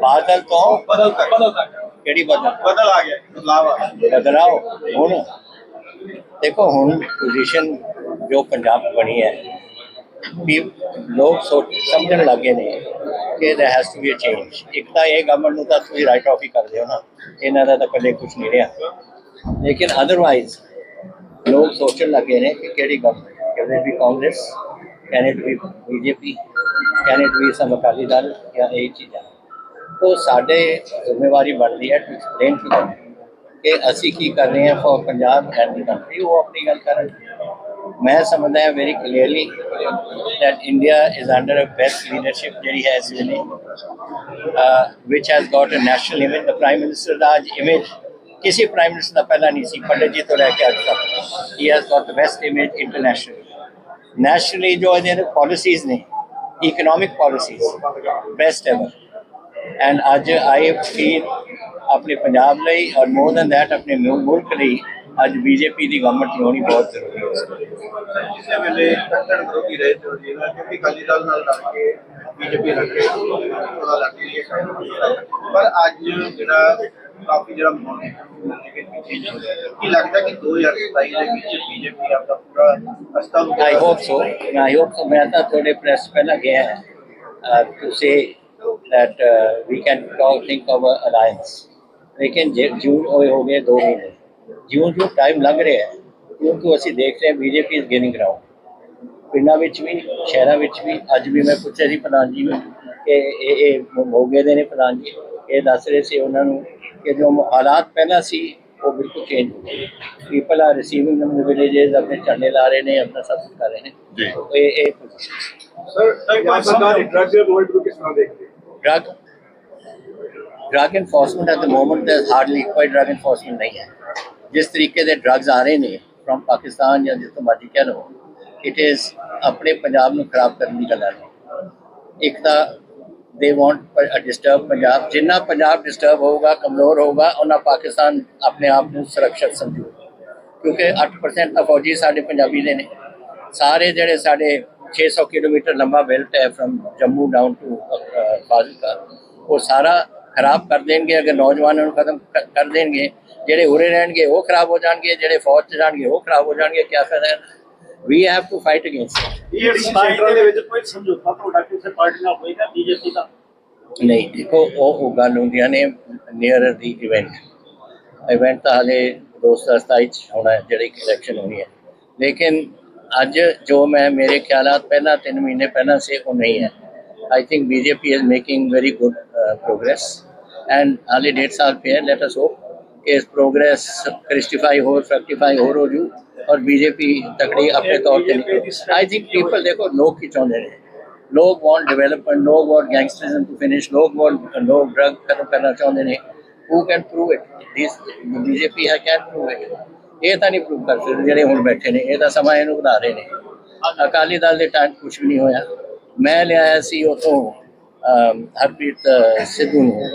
ਬਾਦਲ ਤੋਂ ਬਦਲ ਤੱਕ ਬਦਲ ਤੱਕ ਕਿਹੜੀ ਬਦਲ ਬਦਲ ਆ ਗਿਆ ਬਦਲਾਵ ਆ ਗਿਆ ਬਦਲਾਓ ਹੁਣ ਦੇਖੋ ਹੁਣ ਪੋਜੀਸ਼ਨ ਜੋ ਪੰਜਾਬ ਬਣੀ ਹੈ ਵੀ ਲੋਕ ਸੋਚ ਸਮਝਣ ਲੱਗੇ ਨੇ ਕਿ there has to be a change ਇੱਕ ਤਾਂ ਇਹ ਗਵਰਨਮੈਂਟ ਨੂੰ ਤਾਂ ਤੁਸੀਂ ਰਾਈਟ ਆਫ ਹੀ ਕਰਦੇ ਹੋ ਨਾ ਇਹਨਾਂ ਦਾ ਤਾਂ ਪੱਲੇ ਕੁਝ ਨਹੀਂ ਰਿਹਾ ਲੇਕਿਨ ਅਦਰਵਾਈਜ਼ ਲੋਕ ਸੋਚਣ ਲੱਗੇ ਨੇ ਕਿ ਕਿਹੜੀ ਗਵਰਨਮੈਂਟ ਕਹਿੰਦੇ ਵੀ ਕਾਂਗਰਸ ਕੈਨ ਇਟ ਵੀ ਬੀਜੇਪੀ ਕੈਨ ਇਟ ਵੀ ਅਕਾਲੀ ਦਲ ਜਾਂ ਇਹ ਚੀਜ਼ਾਂ। ਉਹ ਸਾਡੇ ਜ਼ਿੰਮੇਵਾਰੀ ਬਣਦੀ ਹੈ ਟੂ ਐਕਸਪਲੇਨ ਟੂ them ਕਿ ਅਸੀਂ ਕੀ ਕਰ ਰਹੇ ਹਾਂ for Punjab and the country ਉਹ ਆਪਣੀ ਗੱਲ ਕਰਨ ਮੈਂ ਸਮਝਦਾ ਹਾਂ very clearly that India is under a best leadership ਜਿਹੜੀ ਹੈ ਇਸ ਵੇਲੇ which has got a national image the prime minister ਦਾ ਅੱਜ image ਕਿਸੇ ਪ੍ਰਾਈਮ ਮਿਨਿਸਟਰ ਦਾ ਪਹਿਲਾਂ ਨਹੀਂ ਸੀ, ਪੰਡਿਤ ਜੀ ਤੋਂ ਲੈ ਕੇ ਅੱਜ ਤੱਕ। ਹੀ has got the best image internationally nationally ਜੋ ਇਹਦੇ ਪਾਲਿਸੀਜ਼ ਨੇ economic policies, best ever. And ਅੱਜ ਆਈ ਫੀਲ ਆਪਣੇ ਪੰਜਾਬ ਲਈ ਔਰ ਮੋਰ ਦੈਨ ਦੈਟ ਆਪਣੇ ਮੁਲਕ ਲਈ ਅੱਜ ਬੀਜੇਪੀ ਦੀ ਗਵਰਨਮੈਂਟ ਹੋਣੀ ਬਹੁਤ ਜ਼ਰੂਰੀ ਹੈ। ਕਿਸੇ ਵੇਲੇ ਕੱਟੜ ਵਿਰੋਧੀ ਰਹੇ ਤੇ ਜੀ ਕਿਉਂਕਿ ਅਕਾਲੀ ਦਲ ਨਾਲ ਲੜ ਕੇ ਬੀਜੇਪੀ ਲੜ ਕੇ, ਉਹਦਾ ਲੜ ਕੇ ਪਰ ਅੱਜ ਜਿਹੜਾ ਕਾਫੀ ਜਿਹੜਾ ਹੈ ਹੋ ਹੈ। ਕੀ ਲੱਗਦਾ ਕਿ 2027 ਦੇ ਵਿੱਚ ਬੀਜੇਪੀ ਆਪਦਾ ਪੂਰਾ ਅਸਤਾ I hope so I hope so ਮੈਂ ਤਾਂ ਤੁਹਾਡੇ ਪ੍ਰੈਸ ਪਹਿਲਾਂ ਗਿਆ ਹੈ। To say that uh, we can talk think of a alliance. ਲੇਕਿਨ ਜੇ ਜੂਨ ਹੋਏ ਹੋ ਗਏ 2 ਮਹੀਨੇ। ਜਿਉਂ ਜਿਉਂ ਟਾਈਮ ਲੱਗ ਰਿਹਾ ਹੈ ਕਿਉਂ ਕਿ ਅਸੀਂ ਦੇਖ ਰਹੇ ਬੀਜੇਪੀ ਇਜ਼ ਗੇਨਿੰਗ ਗਰਾਊਂਡ ਪਿੰਡਾਂ ਵਿੱਚ ਵੀ ਸ਼ਹਿਰਾਂ ਵਿੱਚ ਵੀ ਅੱਜ ਵੀ ਮੈਂ ਪੁੱਛਿਆ ਸੀ ਪ੍ਰਧਾਨ ਜੀ ਨੂੰ ਕਿ ਇਹ ਇਹ ਮੋਗੇ ਦੇ ਨੇ ਪ੍ਰਧਾਨ ਜੀ। ਇਹ ਦੱਸ ਰਹੇ ਸੀ ਉਹਨਾਂ ਨੂੰ ਕਿ ਜੋ ਹਾਲਾਤ ਪਹਿਲਾਂ ਸੀ ਉਹ ਬਿਲਕੁਲ ਚੇਂਜ ਹੋ ਗਏ people are receiving them villages ਆਪਣੇ ਝੰਡੇ ਲਾ ਰਹੇ ਨੇ ਆਪਣਾ ਸਭ ਕੁਝ ਕਰ ਰਹੇ ਨੇ ਜੀ। ਇਹ ਇਹ position ਸਰ ਪੰਜਾਬ ਸਰਕਾਰ ਦੀ ਡਰੱਗ ਦੇ ਮੂਵਮੈਂਟ ਨੂੰ ਕਿਸ ਤਰ੍ਹਾਂ ਦੇਖਦੇ ਹੋ? drug drug enforcement at the moment there's hardly ਕੋਈ drug enforcement ਨਹੀਂ ਹੈ ਜਿਸ ਤਰੀਕੇ ਦੇ drugs ਆ ਰਹੇ ਨੇ from ਪਾਕਿਸਤਾਨ ਜਾਂ ਜਿੱਥੋਂ ਮਰਜ਼ੀ ਕਹਿ ਲਓ it is ਆਪਣੇ ਪੰਜਾਬ ਨੂੰ ਖਰਾਬ ਕਰਨ ਦੀ ਗੱਲ ਹੈ ਇੱਕ ਤਾਂ they want a ਪੰਜਾਬ ਜਿੰਨਾ ਪੰਜਾਬ ਡਿਸਟਰਬ ਹੋਊਗਾ ਕਮਜ਼ੋਰ ਹੋਊਗਾ ਉਹਨਾਂ ਪਾਕਿਸਤਾਨ ਆਪਣੇ ਆਪ ਨੂੰ ਸੁਰੱਖਿਅਤ ਸਮਝੂਗਾ ਕਿਉਂਕਿ 8% ਤਾਂ ਫੌਜੀ ਸਾਡੇ ਪੰਜਾਬੀ ਦੇ ਨੇ ਸਾਰੇ ਜਿਹੜੇ ਸਾਡੇ 600 ਕਿਲੋਮੀਟਰ ਲੰਬਾ ਬੈਲਟ ਹੈ from Jammu down to Fazilka ਉਹ ਸਾਰਾ ਖਰਾਬ ਕਰ ਦੇਣਗੇ ਅਗਰ ਨੌਜਵਾਨਾਂ ਨੂੰ ਖਤਮ ਕਰ ਦੇਣਗੇ ਜਿਹੜੇ ਉਰੇ ਰਹਿਣਗੇ ਉਹ ਖਰਾਬ ਹੋ ਜਾਣਗੇ ਜਿਹੜੇ ਫੌਜ 'ਚ ਜਾਣਗੇ ਉਹ ਖਰਾਬ ਹੋ ਜਾਣਗੇ ਕਿਆ ਫਾਇਦਾ we have to fight against ਇਹ ਸੈਂਟਰ ਦੇ ਵਿੱਚ ਕੋਈ ਸਮਝੌਤਾ ਤੁਹਾਡਾ ਕਿਸੇ ਪਾਰਟੀ ਨਾਲ ਹੋਏਗਾ ਬੀਜੇਪੀ ਦਾ? ਨਹੀਂ ਦੇਖੋ ਉਹ ਉਹ ਗੱਲ ਹੁੰਦੀਆਂ ਨੇ ਨੀਅਰ ਦੀ ਇਵੈਂਟ ਇਵੈਂਟ ਤਾਂ ਹਲੇ 2027 ਚ ਹੋਣਾ ਹੈ ਜਿਹੜੀ ਇਲੈਕਸ਼ਨ ਹੋਣੀ ਹੈ। ਲੇਕਿਨ ਅੱਜ ਜੋ ਮੈਂ ਮੇਰੇ ਖਿਆਲਾਤ ਪਹਿਲਾਂ 3 ਮਹੀਨੇ ਪਹਿਲਾਂ ਸੇ ਉਹ ਨਹੀਂ ਹੈ। I think BJP is making very good progress and ਹਾਲੇ ਡੇਢ ਸਾਲ ਪਏ ਹੈ ਲੈਟ ਅਸ ਹੋਪ ਇਸ ਪ੍ਰੋਗਰੈਸ ਕ੍ਰਿਸਟੀਫਾਈ ਹੋਰ ਫੈਕਟੀਫਾਈ ਹੋਰ ਹੋ ਜੂ ਔਰ ਬੀਜੇਪੀ ਤਕੜੀ ਆਪਣੇ ਤੌਰ ਤੇ ਨਿਕਲੇ ਆਈ ਥਿੰਕ ਪੀਪਲ ਦੇਖੋ ਲੋਕ ਕੀ ਚਾਹੁੰਦੇ ਨੇ ਲੋਕ ਵਾਂਟ ਡਿਵੈਲਪਮੈਂਟ ਲੋਕ ਵਾਂਟ ਗੈਂਗਸਟਰਿਜ਼ਮ ਟੂ ਫਿਨਿਸ਼ ਲੋਕ ਵਾਂਟ ਲੋਕ ਡਰਗ ਖਤਮ ਕਰਨਾ ਚਾਹੁੰਦੇ ਨੇ who can prove it this BJP ਹੈ ਕੈਨ ਪ੍ਰੂਵ ਇਟ ਇਹ ਤਾਂ ਨਹੀਂ ਪ੍ਰੂਵ ਕਰ ਸਕਦੇ ਜਿਹੜੇ ਹੁਣ ਬੈਠੇ ਨੇ ਇਹ ਤਾਂ ਸਮਾਂ ਇਹਨੂੰ ਬਣਾ ਰਹੇ ਨੇ ਅਕਾਲੀ ਦਲ ਦੇ ਟਾਈਮ ਕੁਝ ਵੀ ਨਹੀਂ ਹੋਇਆ ਮੈਂ ਲਿਆਇਆ ਸੀ ਉਤੋਂ ਹਰਪ੍ਰੀਤ ਸਿੱਧੂ ਨੂੰ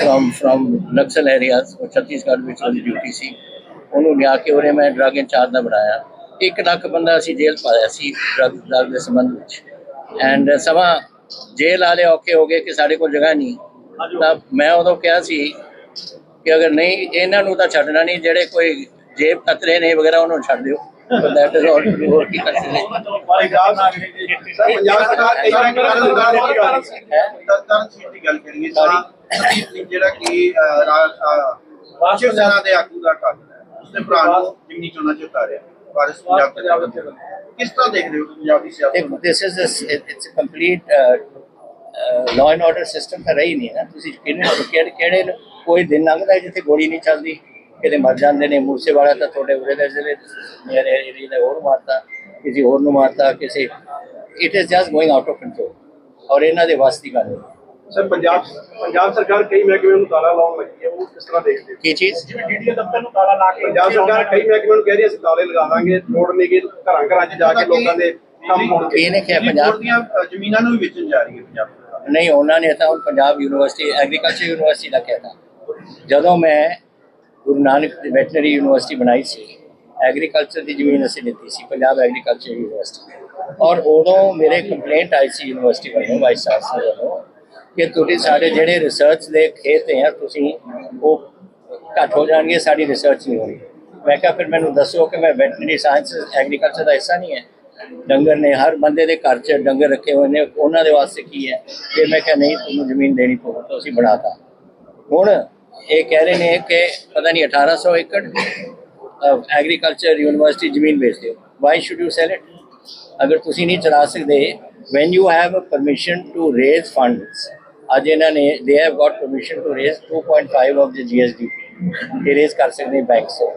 ਫਰਮ ਫਰਮ ਨਕਸਲ ਏਰੀਆਜ਼ ਉਹ ਛੱਤੀਸਗੜ੍ਹ ਵਿੱਚ ਉਹਦੀ ਡਿਊਟੀ ਸੀ। ਉਹਨੂੰ ਲਿਆ ਕੇ ਉਹਨੇ ਮੈਂ ਡਰਗ ਇੰਚਾਰਜ ਦਾ ਬਣਾਇਆ। ਇੱਕ ਲੱਖ ਬੰਦਾ ਅਸੀਂ ਜੇਲ੍ਹ ਪਾਇਆ ਸੀ ਡਰਗ ਡਰਗ ਦੇ ਸੰਬੰਧ ਵਿੱਚ। ਐਂਡ ਸਮਾਂ ਜੇਲ੍ਹ ਵਾਲੇ ਔਖੇ ਹੋ ਗਏ ਕਿ ਸਾਡੇ ਕੋਲ ਜਗ੍ਹਾ ਨਹੀਂ। ਤਾਂ ਮੈਂ ਉਦੋਂ ਕਿਹਾ ਸੀ ਕਿ ਅਗਰ ਨਹੀਂ, ਇਹਨਾਂ ਨੂੰ ਤਾਂ ਛੱਡਣਾ ਨਹੀਂ, ਜਿਹੜੇ ਕੋਈ ਜੇਬ ਕਤਰੇ ਨੇ ਵਗੈਰਾ, ਉਹਨਾਂ ਨੂੰ ਛੱਡ ਦਿਓ। ਦੈਟ ਇਜ਼ ਆਲ ਟੂ ਹੋਰ ਕੀ ਕਰ ਸਕਦੇ ਪੰਜਾਬ ਸਰ ਪੰਜਾਬ ਸਰਕਾਰ ਕਈ ਵਾਰ ਕਰਨ ਤਰਨ ਸੀਟ ਦੀ ਗੱਲ ਕਰੀਏ ਸਿੰਘ ਜਿਹੜਾ ਕਿ ਅਹ, ਰਾ- ਅਹ, ਸ਼ਿਵ ਸੈਨਾ ਦੇ ਆਗੂ ਦਾ ਹੈ ਉਸਨੇ ਭਰਾ ਨੂੰ ਜਿੰਨੀ ਚੋਣਾਂ ਚ ਉਤਾਰਿਆ ਵਾਰਿਸ ਪੰਜਾਬ ਦੇ ਕਿਸ ਤਰ੍ਹਾਂ ਦੇਖ ਰਹੇ ਹੋ ਪੰਜਾਬੀ ਸਿਆਸਤ this is it's complete law and order system ਤਾਂ ਰਹੀ ਨਹੀਂ ਨਾ। ਤੁਸੀਂ ਕਿਹਨੇ ਕਿਹੜੇ ਕਿਹੜੇ ਕੋਈ ਦਿਨ ਲੰਘਦਾ ਜਿੱਥੇ ਗੋਲੀ ਨਹੀਂ ਚੱਲਦੀ। ਕਿਤੇ ਮਰ ਜਾਂਦੇ ਨੇ। ਮੂਸੇ ਵਾਲਾ ਤਾਂ ਤੁਹਾਡੇ ਉਰੇ ਦੇ ਜ਼ਿਲ੍ਹੇ ਮੇਰੇ ਏਰੀਆ ਦੇ ਹੋਰ ਮਾਰਤਾ ਕਿਸੇ ਹੋਰ ਨੂੰ ਮਾਰਤਾ ਕਿਸੇ it is just going out of control ਔਰ ਇਹਨਾਂ ਦੇ ਵਾਸਤੇ ਗੱਲ ਹੈ। ਸਰ ਪੰਜਾਬ ਪੰਜਾਬ ਸਰਕਾਰ ਕਈ ਮਹਿਕਮਿਆਂ ਨੂੰ ਤਾਲਾ ਲਾਉਣ ਲੱਗੀ ਹੈ ਉਹ ਕਿਸ ਤਰ੍ਹਾਂ ਦੇਖਦੇ ਕੀ ਚੀਜ਼? ਜਿਵੇਂ ਡੀਡੀਏ ਦਫ਼ਤਰ ਨੂੰ ਤਾਲਾ ਲਾ ਕੇ ਪੰਜਾਬ ਸਰਕਾਰ ਕਈ ਮਹਿਕਮਿਆਂ ਨੂੰ ਕਹਿ ਰਹੀ ਹੈ ਅਸੀਂ ਤਾਲੇ ਲਗਾ ਦਾਂਗੇ ਨਹੀਂ ਕਿ ਘਰਾਂ ਘਰਾਂ 'ਚ ਜਾ ਕੇ ਲੋਕਾਂ ਦੇ ਕੰਮ ਹੋਣਗੇ। ਇਹਨੇ ਕਿਹਾ ਪੰਜਾਬ ਦੀਆਂ ਜ਼ਮੀਨਾਂ ਨੂੰ ਵੀ ਵੇਚਣ ਜਾ ਰਹੀ ਹੈ ਪੰਜਾਬ ਸਰਕਾਰ। ਨਹੀਂ ਉਹਨਾਂ ਨੇ ਤਾਂ ਪੰਜਾਬ ਯੂਨੀਵਰਸਿਟੀ ਐਗਰੀਕਲਚਰ ਯੂਨੀਵਰਸਿਟੀ ਦਾ ਕਿਹਾ ਜਦੋਂ ਮੈਂ ਗੁਰੂ ਨਾਨਕ ਵੈਟਰਨਰੀ ਯੂਨੀਵਰਸਿਟੀ ਬਣਾਈ ਸੀ। ਐਗਰੀਕਲਚਰ ਦੀ ਜ਼ਮੀਨ ਅਸੀਂ ਦਿੱਤੀ ਸੀ, ਪੰਜਾਬ ਐਗਰੀਕਲਚਰ ਯੂਨੀਵਰਸਿਟੀ ਔਰ ਉਦੋਂ ਮੇਰੇ ਕੰਪਲੇਂਟ ਆਈ ਸੀ ਯੂਨੀਵਰਸਿਟੀ ਵੱਲੋਂ ਵਾਈਸ ਚਾਂਸਲਰ ਵੱਲੋਂ, ਕਿ ਤੁਸੀਂ ਸਾਡੇ ਜਿਹੜੇ ਰਿਸਰਚ ਦੇ ਖੇਤ ਹੈ, ਤੁਸੀਂ ਉਹ ਘੱਟ ਹੋ ਜਾਣਗੇ, ਸਾਡੀ ਰਿਸਰਚ ਨਹੀਂ ਹੋਣੀ। ਮੈਂ ਕਿਹਾ, ਫਿਰ ਮੈਨੂੰ ਦੱਸੋ ਕਿ ਮੈਂ ਵੈਟਰਨਰੀ ਸਾਇੰਸ ਐਗਰੀਕਲਚਰ ਦਾ ਹਿੱਸਾ ਨਹੀਂ ਹੈ। ਡੰਗਰ ਨੇ, ਹਰ ਬੰਦੇ ਦੇ ਘਰ 'ਚ ਡੰਗਰ ਰੱਖੇ ਹੋਏ ਨੇ, ਉਹਨਾਂ ਦੇ ਵਾਸਤੇ ਕੀ ਹੈ? ਤੇ ਮੈਂ ਕਿਹਾ, ਨਹੀਂ, ਤੁਹਾਨੂੰ ਜ਼ਮੀਨ ਦੇਣੀ ਪਊ ਤਾਂ ਅਸੀਂ ਬਣਾਤਾ। ਹੁਣ ਇਹ ਕਹਿ ਰਹੇ ਨੇ ਕਿ ਪਤਾ ਨਹੀਂ 1800 ਏਕੜ ਐਗਰੀਕਲਚਰ ਯੂਨੀਵਰਸਿਟੀ ਜ਼ਮੀਨ ਵੇਚਦੇ ਹੋ why should you sell it ਅਗਰ ਤੁਸੀਂ ਨਹੀਂ ਚਲਾ ਸਕਦੇ when you have permission to raise funds ਅੱਜ ਇਹਨਾਂ ਨੇ they have got permission to raise 2.5 of the GSDP ਇਹ ਰੇਜ਼ ਕਰ ਸਕਦੇ ਬੈਂਕ ਤੋਂ।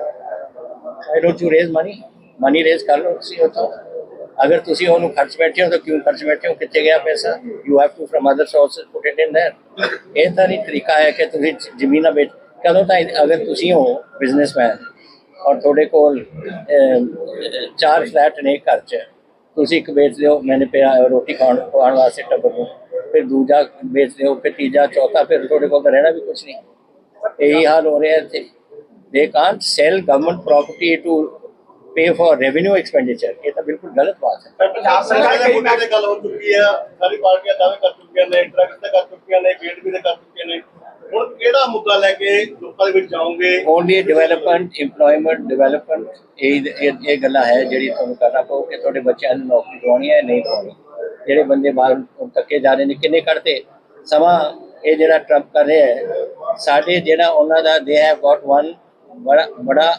I don't you raise money money raise ਕਰ ਲਓ ਤੁਸੀਂ ਉਹ ਅਗਰ ਤੁਸੀਂ ਉਹਨੂੰ ਖਰਚ ਬੈਠੇ ਹੋ ਤਾਂ ਕਿਉਂ ਖਰਚ ਬੈਠੇ ਹੋ ਕਿੱਥੇ ਗਿਆ ਪੈਸਾ you have to from other sources put it in there ਇਹ ਤਾਂ ਨਹੀਂ ਤਰੀਕਾ ਹੈ ਕਿ ਤੁਸੀਂ ਜ- ਜ਼ਮੀਨਾਂ ਵੇਚ ਕਦੋਂ ਤਾਂ ਅਗਰ ਤੁਸੀਂ ਹੋ ਬਿਜ਼ਨਸਮੈਨ ਔਰ ਤੁਹਾਡੇ ਕੋਲ ਅਮ, ਚਾਰ ਫਲੈਟ ਨੇ ਘਰ 'ਚ ਤੁਸੀਂ ਇੱਕ ਵੇਚ ਲਿਓ ਮੈਨੇ ਪਿਆ ਰੋਟੀ ਖਾਣ ਖਵਾਉਣ ਵਾਸਤੇ ਟੱਬਰ ਨੂੰ ਫਿਰ ਦੂਜਾ ਵੇਚ ਲਿਓ ਫਿਰ ਤੀਜਾ ਚੌਥਾ ਫਿਰ ਤੁਹਾਡੇ ਕੋਲ ਤਾਂ ਰਹਿਣਾ ਵੀ ਕੁਝ ਨਹੀਂ ਇਹੀ ਹਾਲ ਹੋ ਰਿਹਾ ਇੱਥੇ ਦੇ can't sell government property to pay for revenue expenditure ਇਹ ਤਾਂ ਬਿਲਕੁਲ ਗਲਤ ਬਾਤ ਹੈ। ਪੰਜਾਬ ਸਰਕਾਰ ਦੇ ਮੁੱਦੇ ਤੇ ਗੱਲ ਹੋ ਚੁੱਕੀ ਹੈ ਸਾਰੀ ਪਾਰਟੀਆਂ ਦਾਅਵੇ ਕਰ ਚੁੱਕੀਆਂ ਨੇ ਡਰੱਗਸ ਤੇ ਕਰ ਚੁੱਕੀਆਂ ਨੇ ਬੀਐਡਬੀ ਤੇ ਕਰ ਚੁੱਕੀਆਂ ਨੇ। ਹੁਣ ਕਿਹੜਾ ਮੁੱਦਾ ਲੈ ਕੇ ਲੋਕਾਂ ਦੇ ਵਿੱਚ ਜਾਓਗੇ? ਓਨਲੀ ਡਿਵੈਲਪਮੈਂਟ ਏਮਪਲੋਇਮੈਂਟ ਡਿਵੈਲਪਮੈਂਟ ਇਹ ਇਹ ਇਹ ਗੱਲਾਂ ਹੈ ਜਿਹੜੀ ਤੁਹਾਨੂੰ ਕਰਨਾ ਪਊ ਕਿ ਤੁਹਾਡੇ ਬੱਚਿਆਂ ਨੂੰ ਨੌਕਰੀ ਦਿਵਾਉਣੀ ਹੈ ਨਹੀਂ ਦਿਵਾਉਣੀ। ਜਿਹੜੇ ਬੰਦੇ ਬਾਹਰ ਧੱਕੇ ਜਾ ਰਹੇ ਨੇ ਕਿੰਨੇ ਕੱਢਦੇ ਸਮਾਂ ਇਹ ਜਿਹੜਾ ਟਰੰਪ ਕਰ ਰਿਹਾ ਹੈ ਸਾਡੇ ਜਿਹੜਾ ਉਹਨਾਂ ਦਾ ਦੇ ਹੈਵ ਗਾਟ ਵਨ ਬੜਾ ਬੜਾ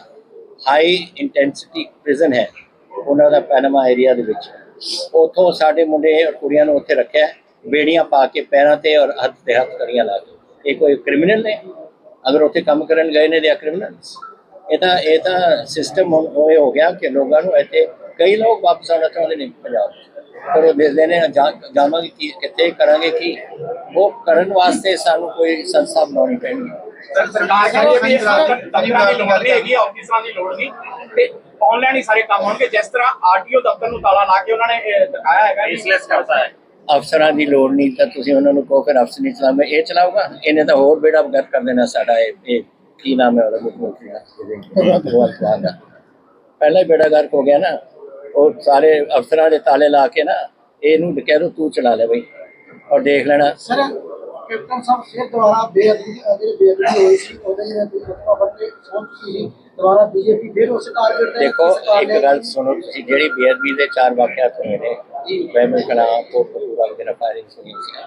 ਹਾਈ ਇੰਟੈਂਸਿਟੀ ਪ੍ਰਿਜ਼ਨ ਹੈ ਉਹਨਾਂ ਦਾ ਪੈਨਾਮਾ ਏਰੀਆ ਦੇ ਵਿੱਚ। ਉਥੋਂ ਸਾਡੇ ਮੁੰਡੇ ਔਰ ਕੁੜੀਆਂ ਨੂੰ ਉੱਥੇ ਰੱਖਿਆ, ਬੇੜੀਆਂ ਪਾ ਕੇ ਪੈਰਾਂ ਤੇ ਔਰ ਹੱਥ ਤੇ ਹੱਥ ਕੜੀਆਂ ਲਾ ਕੇ। ਇਹ ਕੋਈ ਕ੍ਰਿਮੀਨਲ ਨੇ? ਅਗਰ ਉੱਥੇ ਕੰਮ ਕਰਨ ਗਏ ਨੇ ਦੇ ਕ੍ਰਿਮੀਨਲਸ ਇਹ ਤਾਂ ਇਹ ਤਾਂ ਸਿਸਟਮ ਹੋਏ ਹੋ ਗਿਆ ਕਿ ਲੋਕਾਂ ਨੂੰ ਇੱਥੇ ਕਈ ਲੋਕ ਵਾਪਸ ਆਉਣਾ ਚਾਹੁੰਦੇ ਨੇ ਪੰਜਾਬ 'ਚ। ਪਰ ਉਹ ਦੇਖਦੇ ਨੇ ਜਾਵਾਂਗੇ ਕੀ, ਕਿੱਥੇ ਕਰਾਂਗੇ ਕੀ? ਉਹ ਕਰਨ ਵਾਸਤੇ ਸਾਨੂੰ ਕੋਈ ਸੰਸਥਾ ਬਣਾਉਣੀ ਪੈਣੀ ਹੈ। ਸਰਕਾਰ ਕਹਿੰਦੀ ਹੈ ਵੀ ਦਫ਼ਤਰਾਂ ਦੀ ਲੋੜ ਨਹੀਂ ਹੈਗੀ ਆਫਿਸਾਂ ਦੀ ਲੋੜ ਨਹੀਂ। ਤੇ ਆਨਲਾਈਨ ਹੀ ਸਾਰੇ ਕੰਮ ਹੋਣਗੇ। ਜਿਸ ਤਰ੍ਹਾਂ ਆਰਟੀਓ ਦਫ਼ਤਰ ਨੂੰ ਤਾਲਾ ਲਾ ਕੇ ਉਹਨਾਂ ਨੇ ਇਹ ਦਿਖਾਇਆ ਹੈਗਾ ਇਸਲੈਸ ਕਰਤਾ ਹੈ। ਅਫਸਰਾਂ ਦੀ ਲੋੜ ਨਹੀਂ ਤਾਂ ਤੁਸੀਂ ਉਹਨਾਂ ਨੂੰ ਕਹੋ ਫਿਰ ਅਫਸਰ ਨਹੀਂ ਚਲਾਵੇ ਇਹ ਚਲਾਊਗਾ। ਇਹਨੇ ਤਾਂ ਹੋਰ ਬੇੜਾ ਗਰ ਕਰ ਦੇਣਾ ਸਾਡਾ ਇਹ ਕੀ ਨਾਮ ਹੈ ਉਹਦਾ ਮੁੱਖ ਮੰਤਰੀ ਦਾ। ਪਹਿਲਾਂ ਹੀ ਬੇੜਾ ਗਰਕ ਹੋ ਗਿਆ ਨਾ। ਉਹ ਸਾਰੇ ਅਫਸਰਾਂ ਦੇ ਤਾਲੇ ਲਾ ਕੇ ਨਾ ਇਹਨੂੰ ਕਹਿ ਦੋ ਤੂੰ ਚਲਾ ਲੈ ਬਈ। ਔਰ ਦੇਖ ਲੈਣਾ। ਸਰ ਕੈਪਟਨ ਸਾਹਿਬ ਫਿਰ ਦੁਬਾਰਾ ਬੇਅਦਬੀ ਅਗਰ ਬੇਅਦਬੀ ਹੋਈ ਸੀ ਉਹਦੇ ਜਿਹੜਾ ਕੋਈ ਫਤਵਾ ਬੱਤੇ ਸੋਚ ਸੀ ਦੁਬਾਰਾ ਬੀਜੇਪੀ ਫਿਰ ਉਸ ਟਾਰਗੇਟ ਤੇ ਦੇਖੋ ਇੱਕ ਗੱਲ ਸੁਣੋ ਤੁਸੀਂ ਜਿਹੜੀ ਬੇਅਦਬੀ ਦੇ ਚਾਰ ਵਾਕਿਆਤ ਹੋਏ ਨੇ ਬਹਿਮਲ ਕਲਾ ਕੋਟਪੂਰਾ ਵਗੈਰਾ ਫਾਇਰਿੰਗ ਸੁਣੀ ਸੀ।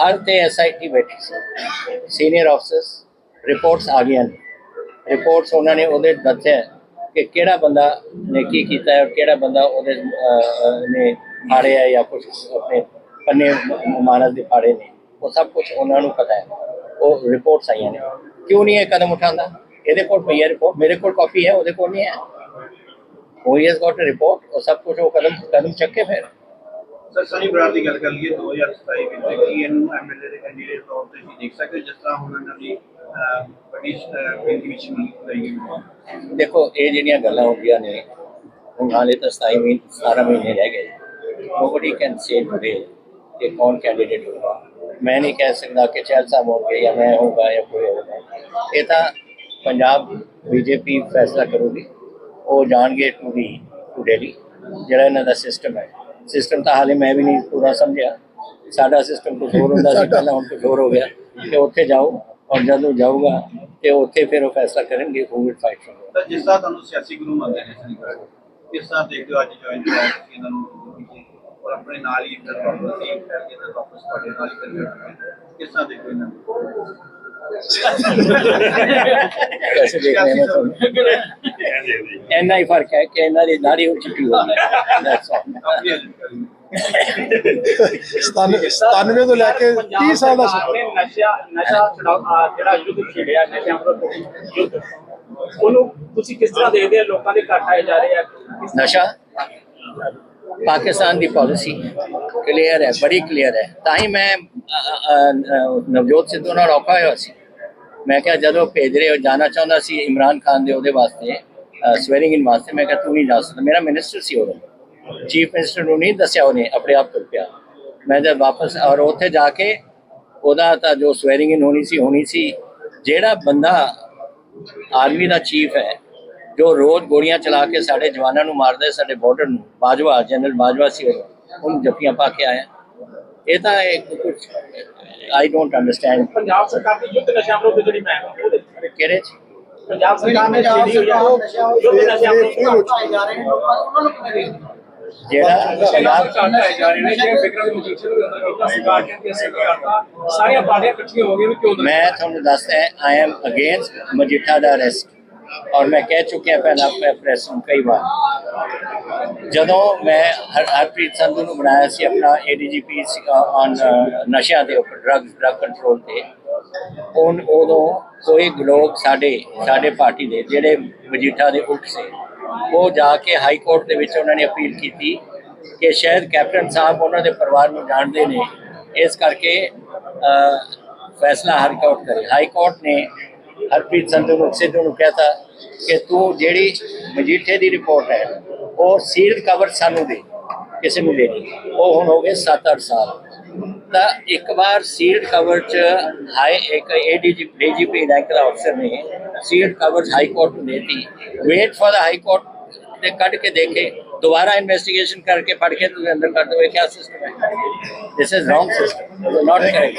ਹਰ ਤੇ ਐਸਆਈਟੀ ਬੈਠੀ ਸੀ। ਸੀਨੀਅਰ ਅਫਸਰਸ ਰਿਪੋਰਟਸ ਆ ਗਈਆਂ ਨੇ। ਰਿਪੋਰਟਸ ਉਹਨਾਂ ਨੇ ਉਹਦੇ ਦੱਸਿਆ ਕਿ ਕਿਹੜਾ ਬੰਦਾ ਨੇ ਕੀ ਕੀਤਾ ਹੈ ਔਰ ਕਿਹੜਾ ਬੰਦਾ ਉਹਦੇ ਨੇ ਫਾੜਿਆ ਹੈ ਜਾਂ ਕੁਝ ਆਪਣੇ ਪੰਨੇ ਮਾਨਸ ਦੇ ਫਾੜੇ ਨੇ। ਉਹ ਸਭ ਕੁਝ ਉਹਨਾਂ ਨੂੰ ਪਤਾ ਹੈ। ਉਹ ਰਿਪੋਰਟਸ ਆਈਆਂ ਨੇ। ਕਿਉਂ ਨਹੀਂ ਇਹ ਕਦਮ ਉਠਾਉਂਦਾ? ਇਹਦੇ ਕੋਲ ਪਈ ਹੈ ਰਿਪੋਰਟ ਮੇਰੇ ਕੋਲ ਕਾਪੀ ਹੈ ਉਹਦੇ ਕੋਲ ਨਹੀਂ ਹੈ। ਉਹ ਹੀ ਹੈਸ ਗਾਟ ਅ ਰਿਪੋਰਟ ਉਹ ਸਭ ਕੁਝ ਉਹ ਕਦਮ ਕਦਮ ਚੱਕੇ ਫਿਰ। ਸਰ ਸਨੀ ਬਰਾੜ ਦੀ ਗੱਲ ਕਰ ਲਈਏ 2027 ਵਿੱਚ ਕੀ ਇਹਨੂੰ ਐਮਐਲਏ ਦੇ ਕੈਂਡੀਡੇਟ ਤੌਰ ਤੇ ਅਸੀਂ ਦੇਖ ਸਕਦੇ ਹਾਂ, ਜਿਸ ਤਰ੍ਹਾਂ ਹੁਣ ਇਹਨਾਂ ਦੀ ਅਹ, ਵੱਡੀ ਗਿਣਤੀ ਵਿੱਚ ਲਈ ਗਈ ਹੈ। ਦੇਖੋ ਇਹ ਜਿਹੜੀਆਂ ਗੱਲਾਂ ਹੁੰਦੀਆਂ ਨੇ ਹੁਣ ਹਾਲੇ ਤਾਂ 27 ਮਹੀਨੇ 17 ਮਹੀਨੇ ਰਹਿ ਗਏ। ਨੋਬਡੀ ਕੈਨ ਸੇ ਟੁਡੇ ਕਿ ਕੌਣ ਕੈਂਡੀਡੇਟ ਹੋਗਾ ਮੈਂ ਨਹੀਂ ਕਹਿ ਸਕਦਾ ਕਿ ਚਹਿਲ ਸਾਹਿਬ ਹੋਣਗੇ ਜਾਂ ਮੈਂ ਹੋਊਗਾ ਜਾਂ ਕੋਈ ਹੋਊਗਾ। ਇਹ ਤਾਂ ਪੰਜਾਬ ਬੀਜੇਪੀ ਫੈਸਲਾ ਕਰੂਗੀ। ਉਹ ਜਾਣਗੇ ਟੂ ਦੀ ਟੂ ਦਿੱਲੀ ਜਿਹੜਾ ਇਹਨਾਂ ਦਾ ਸਿਸਟਮ ਹੈ। ਸਿਸਟਮ ਤਾਂ ਹਾਲੇ ਮੈਂ ਵੀ ਨਹੀਂ ਪੂਰਾ ਸਮਝਿਆ। ਸਾਡਾ ਸਿਸਟਮ ਕੁਝ ਹੋਰ ਹੁੰਦਾ ਸੀ ਪਹਿਲਾਂ ਹੁਣ ਕੁਝ ਹੋਰ ਹੋ ਗਿਆ। ਕਿ ਉੱਥੇ ਜਾਓ ਔਰ ਜਦੋਂ ਜਾਊਗਾ ਤੇ ਉੱਥੇ ਫਿਰ ਉਹ ਫੈਸਲਾ ਕਰਨਗੇ ਵਿਲ ਫਾਈਟ ਫॉर ਤਾਂ ਜਿਸ ਤਰ੍ਹਾਂ ਤੁਹਾਨੂੰ ਸਿਆਸੀ ਗੁਰੂ ਮੰਨਦੇ ਨੇ ਕਿਸ ਤਰ੍ਹਾਂ ਦੇਖਦੇ ਹੋ ਅੱਜ ਤੁਸੀਂ ਇਹਨਾਂ ਨੂੰ? ਔਰ ਆਪਣੇ ਨਾਲ ਹੀ ਫਿਰ ਵਾਪਸ ਹੀ ਕਰਕੇ ਤੇ ਵਾਪਸ ਤੁਹਾਡੇ ਨਾਲ ਹੀ ਕਰੀਏ ਕਿਸ ਤਰ੍ਹਾਂ ਦੇਖਦੇ ਹੋ ਇਹਨਾਂ ਨੂੰ कैसे देख रहे हैं मतलब इतना ही फर्क है कि इन्हों की दाढ़ी हो चुकी हो That's all. ਆਪਣੀ ਜਾਣਕਾਰੀ ਸਤਾਨਵੇਂ ਤੋਂ ਲੈ ਕੇ 30 ਸਾਲ ਦਾ ਸਰਕਾਰ ਨੇ ਨਸ਼ਾ ਨਸ਼ਾ ਛੁਡਾਓ ਅਹ ਜਿਹੜਾ ਯੁੱਧ ਛੇੜਿਆ ਨਸ਼ਿਆਂ ਵਿਰੁੱਧ ਯੁੱਧ ਉਹਨੂੰ ਤੁਸੀਂ ਕਿਸ ਤਰ੍ਹਾਂ ਦੇਖਦੇ ਹੋ ਲੋਕਾਂ ਦੇ ਘੱਟ ਆਏ ਜਾ ਰਹੇ ਆ ਕਿਸ ਨਸ਼ਾ ਪਾਕਿਸਤਾਨ ਦੀ ਪਾਲਿਸੀ ਕਲੀਅਰ ਹੈ, ਬੜੀ ਕਲੀਅਰ ਹੈ। ਤਾਂ ਹੀ ਮੈਂ ਨਵਜੋਤ ਸਿੱਧੂ ਨਾਲ ਔਖਾ ਹੋਇਆ ਸੀ। ਮੈਂ ਕਿਹਾ ਜਦੋਂ ਭੇਜ ਰਹੇ ਹੋ, ਜਾਣਾ ਚਾਹੁੰਦਾ ਸੀ ਇਮਰਾਨ ਖਾਨ ਦੇ ਉਹਦੇ ਵਾਸਤੇ ਸਵੈਰਿੰਗ ਇਨ ਵਾਸਤੇ, ਮੈਂ ਕਿਹਾ ਤੂੰ ਨਹੀਂ ਜਾ ਸਕਦਾ। ਮੇਰਾ ਮਿਨਿਸਟਰ ਸੀ ਉਹ ਚੀਫ ਮਿਨਿਸਟਰ ਨੂੰ ਨਹੀਂ ਦੱਸਿਆ ਉਹਨੇ, ਆਪਣੇ ਆਪ ਤੁਰ ਪਿਆ। ਮੈਂ ਜਦ ਵਾਪਸ, ਔਰ ਉੱਥੇ ਜਾ ਕੇ ਉਹਦਾ ਤਾਂ ਜੋ ਸਵੈਰਿੰਗ ਇਨ ਹੋਣੀ ਸੀ ਹੋਣੀ ਸੀ। ਜਿਹੜਾ ਬੰਦਾ ਆਰਮੀ ਦਾ ਚੀਫ ਹੈ ਜੋ ਰੋਜ਼ ਗੋਲੀਆਂ ਚਲਾ ਕੇ ਸਾਡੇ ਜਵਾਨਾਂ ਨੂੰ ਮਾਰਦਾ ਸਾਡੇ ਬਾਰਡਰ ਨੂੰ ਬਾਜਵਾ ਜਨਰਲ ਬਾਜਵਾ ਸੀ ਉਹ ਉਹਨੂੰ ਜੱਫੀਆਂ ਪਾ ਕੇ ਆਇਆ ਇਹ ਤਾਂ ਇੱਕ ਕੁਝ ਆਈ ਡੋਂਟ ਅੰਡਰਸਟੈਂਡ ਪੰਜਾਬ ਸਰਕਾਰ ਦੀ ਯੁੱਧ ਨਸ਼ਾ ਵਿਰੁੱਧ ਜਿਹੜੀ ਮੈਂ ਕਿਹੜੇ 'ਚ? ਪੰਜਾਬ ਸਰਕਾਰ ਨੇ ਹੈ ਯੁੱਧ ਨਸ਼ਾ ਵਿਰੁੱਧ ਜਾ ਰਹੇ ਨੇ ਉਹਨਾਂ ਨੂੰ ਕਿਵੇਂ? ਜਿਹੜਾ ਪੰਜਾਬ ਜਾ ਰਹੇ ਨੇ ਜਿਵੇਂ ਵਿਕਰਮ ਨੂੰ ਅੰਦਰ ਕੀਤਾ ਸਰਕਾਰ ਕਹਿੰਦੀ ਅਸੀਂ ਕੀ ਕਰਤਾ ਸਾਰੀਆਂ ਪਾਰਟੀਆਂ ਇਕੱਠੀਆਂ ਹੋ ਗਈਆਂ ਵੀ ਕਿਉਂ ਮੈਂ ਤੁਹਾਨੂੰ ਦੱਸਦਾ ਆਈ ਐਮ ਅਗੇਂਸਟ ਮਜੀਠਾ ਦਾ ਅਰੈਸਟ ਔਰ ਮੈਂ ਕਹਿ ਚੁੱਕਿਆ ਪਹਿਲਾਂ ਪ੍ਰੈਸ ਨੂੰ ਕਈ ਵਾਰ ਜਦੋਂ ਮੈਂ ਹਰਪ੍ਰੀਤ ਸੰਧੂ ਨੂੰ ਬਣਾਇਆ ਸੀ ਆਪਣਾ ਏਡੀਜੀਪੀ ਔਨ ਨਸ਼ਿਆਂ ਦੇ ਉੱਪਰ ਡਰੱਗ ਡਰੱਗ ਕੰਟਰੋਲ ਤੇ ਉਨ ਉਦੋਂ ਕੋਈ ਲੋਕ ਸਾਡੇ ਸਾਡੇ ਪਾਰਟੀ ਦੇ ਜਿਹੜੇ ਮਜੀਠਾ ਦੇ ਉਲਟ ਸੀ ਉਹ ਜਾ ਕੇ ਹਾਈ ਕੋਰਟ ਦੇ ਵਿੱਚ ਉਹਨਾਂ ਨੇ ਅਪੀਲ ਕੀਤੀ ਕਿ ਸ਼ਾਇਦ ਕੈਪਟਨ ਸਾਹਿਬ ਉਹਨਾਂ ਦੇ ਪਰਿਵਾਰ ਨੂੰ ਜਾਣਦੇ ਨੇ ਇਸ ਕਰਕੇ ਫੈਸਲਾ ਹਾਈ ਕੋਰਟ ਕਰੇ ਹਾਈ ਕੋਰਟ ਨੇ ਹਰਪ੍ਰੀਤ ਸੰਧੂ ਨੂੰ, ਸਿੱਧੂ ਨੂੰ ਕਹਤਾ ਕਿ ਤੂੰ ਜਿਹੜੀ ਮਜੀਠੇ ਦੀ ਰਿਪੋਰਟ ਹੈ, ਉਹ ਸੀਲਡ ਕਵਰ ਸਾਨੂੰ ਦੇ, ਕਿਸੇ ਨੂੰ ਦੇ ਨਹੀਂ। ਉਹ ਹੁਣ ਹੋ ਗਏ 7-8 ਸਾਲ। ਤਾਂ ਇੱਕ ਵਾਰ ਸੀਲਡ ਕਵਰ ਚ ਹਾਈ ਇੱਕ ਏਡੀਜੀ ਡੀਜੀਪੀ ਰੈਂਕ ਦਾ ਅਫਸਰ ਨੇ ਸੀਲਡ ਕਵਰ ਹਾਈ ਕੋਰਟ ਨੂੰ ਦੇਤੀ। Wait for the high court ਦੇ ਕੱਢ ਕੇ ਦੇਖੇ। ਦੁਬਾਰਾ ਇਨਵੈਸਟੀਗੇਸ਼ਨ ਕਰਕੇ ਫੜ ਕੇ ਤੁਸੀਂ ਅੰਦਰ ਕਰ ਦੋਗੇ ਕੀ ਸਿਸਟਮ ਹੈ। This is wrong system not correct